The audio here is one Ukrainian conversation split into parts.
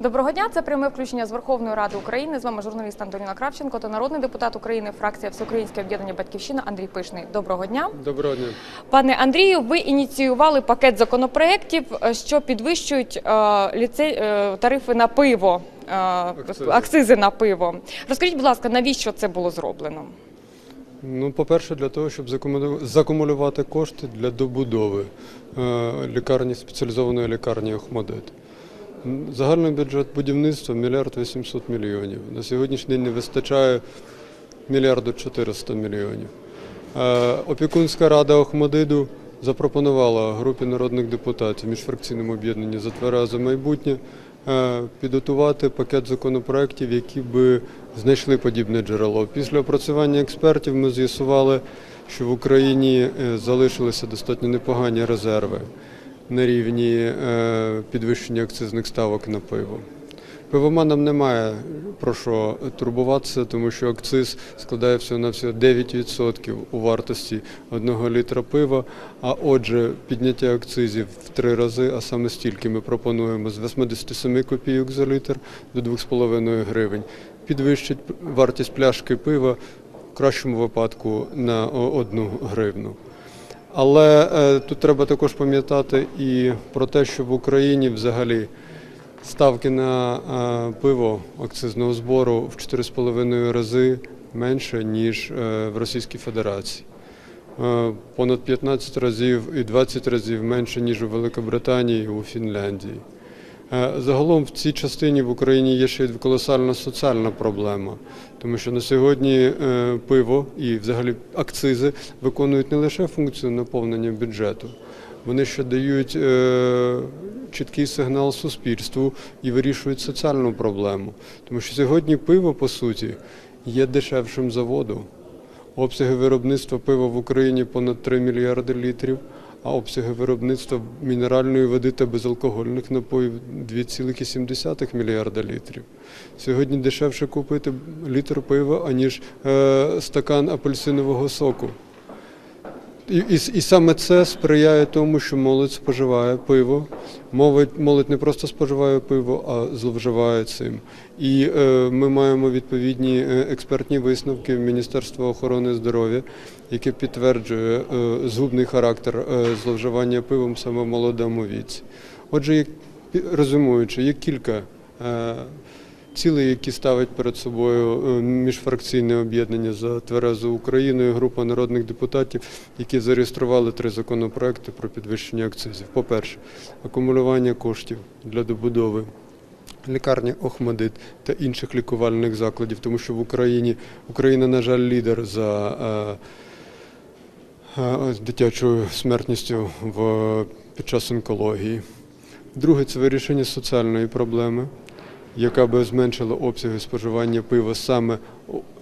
Доброго дня. Це пряме включення з Верховної Ради України. З вами журналіст Антоніна Кравченко та народний депутат України, фракція Всеукраїнське об'єднання Батьківщина Андрій Пишний. Доброго дня, Доброго дня. пане Андрію. Ви ініціювали пакет законопроєктів, е, що підвищують е, е, тарифи на пиво, е, Акцизи. акцизи на пиво. Розкажіть, будь ласка, навіщо це було зроблено? Ну, по-перше, для того, щоб закумулю- закумулювати кошти для добудови е, лікарні спеціалізованої лікарні Охмадит. Загальний бюджет будівництва мільярд 800 мільйонів. На сьогоднішній день не вистачає мільярду 400 мільйонів. Е, Опікунська рада Охмадиду запропонувала групі народних депутатів міжфракційному об'єднанні за тверезе майбутнє е, підготувати пакет законопроєктів, які би знайшли подібне джерело. Після опрацювання експертів ми з'ясували, що в Україні е, залишилися достатньо непогані резерви на рівні е, підвищення акцизних ставок на пиво. Пивоманам немає про що турбуватися, тому що акциз складає всього на всього 9% у вартості одного літра пива. А отже, підняття акцизів в три рази, а саме стільки ми пропонуємо з 87 копійок за літр до 2,5 гривень. Підвищить вартість пляшки пива в кращому випадку на одну гривну. Але е, тут треба також пам'ятати і про те, що в Україні взагалі ставки на е, пиво акцизного збору в 4,5 рази менше, ніж е, в Російській Федерації. Понад 15 разів і 20 разів менше, ніж у Великобританії і у Фінляндії. Е, Загалом в цій частині в Україні є ще колосальна соціальна проблема, тому що на сьогодні е, пиво і взагалі акцизи виконують не лише функцію наповнення бюджету, вони ще дають е, чіткий сигнал суспільству і вирішують соціальну проблему. Тому що сьогодні пиво, по суті, є дешевшим за воду. Обсяги виробництва пива в Україні понад 3 мільярди літрів, а обсяги виробництва мінеральної води та безалкогольних напоїв 2,7 мільярда літрів. Сьогодні дешевше купити літр пива, аніж е, стакан апельсинового соку. І, і, і саме це сприяє тому, що молодь споживає пиво. Молодь, молодь не просто споживає пиво, а зловживає цим. І е, ми маємо відповідні е, експертні висновки Міністерства охорони здоров'я, яке підтверджує е, згубний характер е, зловживання пивом саме молодому віці. Отже, як, резюмуючи, є кілька. Е, Цілі, які ставить перед собою е, міжфракційне об'єднання за тверезу Україною, група народних депутатів, які зареєстрували три законопроекти про підвищення акцизів. По-перше, акумулювання коштів для добудови лікарні Охмадит та інших лікувальних закладів, тому що в Україні Україна, на жаль, лідер за е, е, дитячою смертністю в, під час онкології. Друге це вирішення соціальної проблеми яка би зменшила обсяги споживання пива саме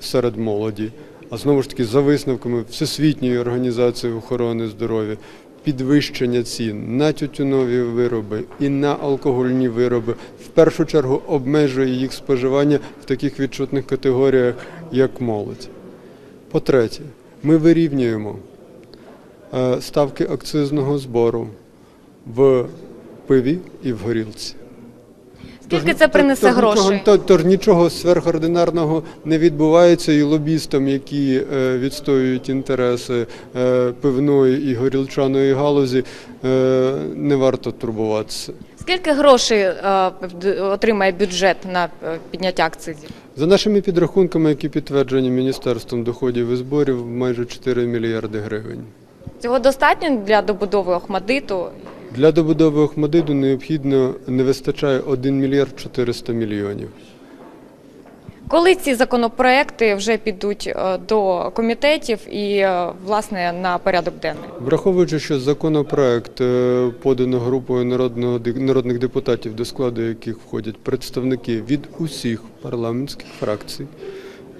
серед молоді. А знову ж таки, за висновками Всесвітньої організації охорони здоров'я, підвищення цін на тютюнові вироби і на алкогольні вироби в першу чергу обмежує їх споживання в таких відчутних категоріях, як молодь. По-третє, ми вирівнюємо е, ставки акцизного збору в пиві і в горілці. Скільки це принесе грошей? Нічого, тож, нічого сверхординарного не відбувається, і лобістам, які е, відстоюють інтереси е, пивної і горілчаної галузі, е, не варто турбуватися. Скільки грошей отримає бюджет на підняття акцизів? За нашими підрахунками, які підтверджені Міністерством доходів і зборів, майже 4 мільярди гривень. Цього достатньо для добудови Охмадиту? Для добудови Охмадиду необхідно не вистачає 1 мільярд 400 мільйонів. Коли ці законопроекти вже підуть е, до комітетів і е, власне на порядок денний? Враховуючи, що законопроект е, подано групою народного народних депутатів, до складу яких входять представники від усіх парламентських фракцій,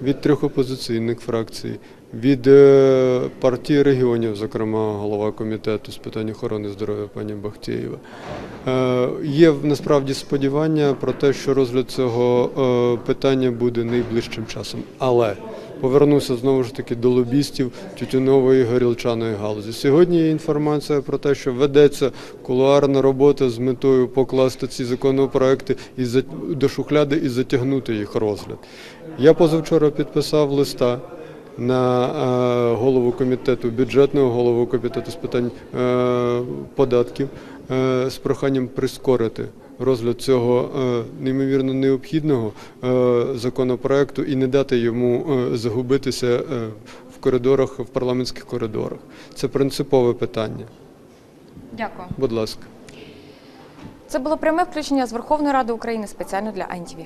від трьох опозиційних фракцій, від е, партії регіонів, зокрема голова комітету з питань охорони здоров'я пані Бахтєєва. Е, Є насправді сподівання про те, що розгляд цього е, питання буде найближчим часом. Але повернуся знову ж таки до лобістів тютюнової горілчаної галузі. Сьогодні є інформація про те, що ведеться кулуарна робота з метою покласти ці законопроекти і до шухляди і затягнути їх розгляд. Я позавчора підписав листа на е, голову комітету бюджетного голову комітету з питань е, податків е, з проханням прискорити розгляд цього неймовірно необхідного законопроекту і не дати йому загубитися в коридорах, в парламентських коридорах. Це принципове питання. Дякую. Будь ласка. Це було пряме включення з Верховної Ради України спеціально для АНТВ.